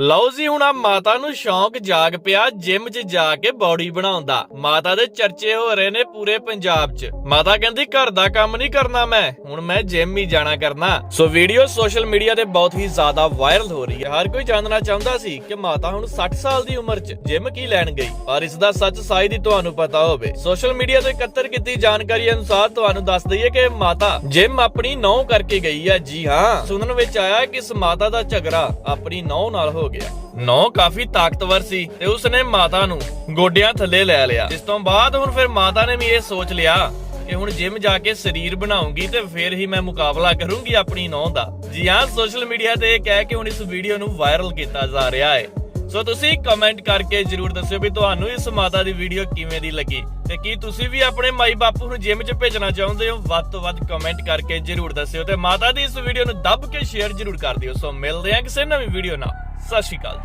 ਲਓ ਜੀ, ਹੁਣ ਆ ਮਾਤਾ ਨੂੰ ਸ਼ੌਂਕ ਜਾਗ ਪਿਆ ਜਿਮ 'ਚ ਜਾ ਕੇ ਬਾਡੀ ਬਣਾਉਣ ਦਾ। ਮਾਤਾ ਦੇ ਚਰਚੇ ਹੋ ਰਹੇ ਨੇ ਪੂਰੇ ਪੰਜਾਬ 'ਚ। ਮਾਤਾ ਕਹਿੰਦੀ, ਘਰ ਦਾ ਕੰਮ ਨਹੀਂ ਕਰਨਾ ਮੈਂ, ਹੁਣ ਮੈਂ ਜਿਮ ਹੀ ਜਾਣਾ ਕਰਨਾ। ਸੋ ਵੀਡੀਓ ਸੋਸ਼ਲ ਮੀਡੀਆ ਤੇ ਬਹੁਤ ਹੀ ਜ਼ਿਆਦਾ ਵਾਇਰਲ ਹੋ ਰਹੀ ਹੈ। ਹਰ ਕੋਈ ਜਾਣਨਾ ਚਾਹੁੰਦਾ ਸੀ ਕਿ ਮਾਤਾ ਹੁਣ 60 ਸਾਲ ਦੀ ਉਮਰ 'ਚ ਜਿਮ ਕੀ ਲੈਣ ਗਈ, ਪਰ ਇਸ ਦਾ ਸੱਚ ਸਾਇਦ ਹੀ ਤੁਹਾਨੂੰ ਪਤਾ ਹੋਵੇ। ਸੋਸ਼ਲ ਮੀਡੀਆ ਤੋਂ ਇਕੱਤਰ ਕੀਤੀ ਜਾਣਕਾਰੀ ਅਨੁਸਾਰ ਤੁਹਾਨੂੰ ਦੱਸ ਦਈਏ ਕਿ ਮਾਤਾ ਜਿਮ ਆਪਣੀ ਨੌ ਕਰਕੇ ਗਈ ਹੈ। ਜੀ ਹਾਂ, ਸੁਣਨ ਵਿੱਚ ਆਇਆ ਕਿ ਇਸ ਮਾਤਾ ਦਾ ਝਗੜਾ ਆਪਣੀ ਨੌ ਨਾਲ ਹੋ ਗਿਆ। ਨੌ ਕਾਫੀ ਤਾਕਤਵਰ ਸੀ ਤੇ ਉਸਨੇ ਮਾਤਾ ਨੂੰ ਗੋਡਿਆਂ ਥੱਲੇ ਲੈ ਲਿਆ। ਇਸ ਤੋਂ ਬਾਅਦ ਹੁਣ ਫਿਰ ਮਾਤਾ ਨੇ ਵੀ ਇਹ ਸੋਚ ਲਿਆ ਕਿ ਹੁਣ ਜਿਮ ਜਾ ਕੇ ਸਰੀਰ ਬਣਾਉਂਗੀ ਤੇ ਫਿਰ ਹੀ ਮੈਂ ਮੁਕਾਬਲਾ ਕਰੂੰਗੀ ਆਪਣੀ ਨੌ ਦਾ। ਜੀ ਹਾਂ, ਸੋਸ਼ਲ ਮੀਡੀਆ ਤੇ ਇਹ ਕਹਿ ਕੇ ਹੁਣ ਇਸ ਵੀਡੀਓ ਨੂੰ ਵਾਇਰਲ ਕੀਤਾ ਜਾ ਰਿਹਾ ਹੈ। ਸੋ ਤੁਸੀਂ ਕਮੈਂਟ ਕਰਕੇ ਜਰੂਰ ਦੱਸਿਓ ਵੀ ਤੁਹਾਨੂੰ ਇਸ ਮਾਤਾ ਦੀ ਵੀਡੀਓ ਕਿਵੇਂ ਦੀ ਲੱਗੀ ਤੇ ਕੀ ਤੁਸੀਂ ਵੀ ਆਪਣੇ ਮਾਈ ਬਾਪੂ ਨੂੰ ਜਿਮ 'ਚ ਭੇਜਣਾ ਚਾਹੁੰਦੇ ਹੋ? ਵੱਧ ਤੋਂ ਵੱਧ ਕਮੈਂਟ ਕਰਕੇ ਜਰੂਰ ਦੱਸਿਓ ਤੇ ਮਾਤਾ ਦੀ ਇਸ ਵੀਡੀਓ ਨੂੰ ਦੱਬ ਕੇ ਸ਼ੇਅਰ ਜਰੂਰ ਕਰ ਦਿਓ। ਸੋ ਮਿਲਦੇ ਹਾਂ ਕਿਸੇ ਨਵੀਂ ਵੀਡੀਓ ਨਾਲ। ਸਤਿ ਸ਼੍ਰੀ ਅਕਾਲ।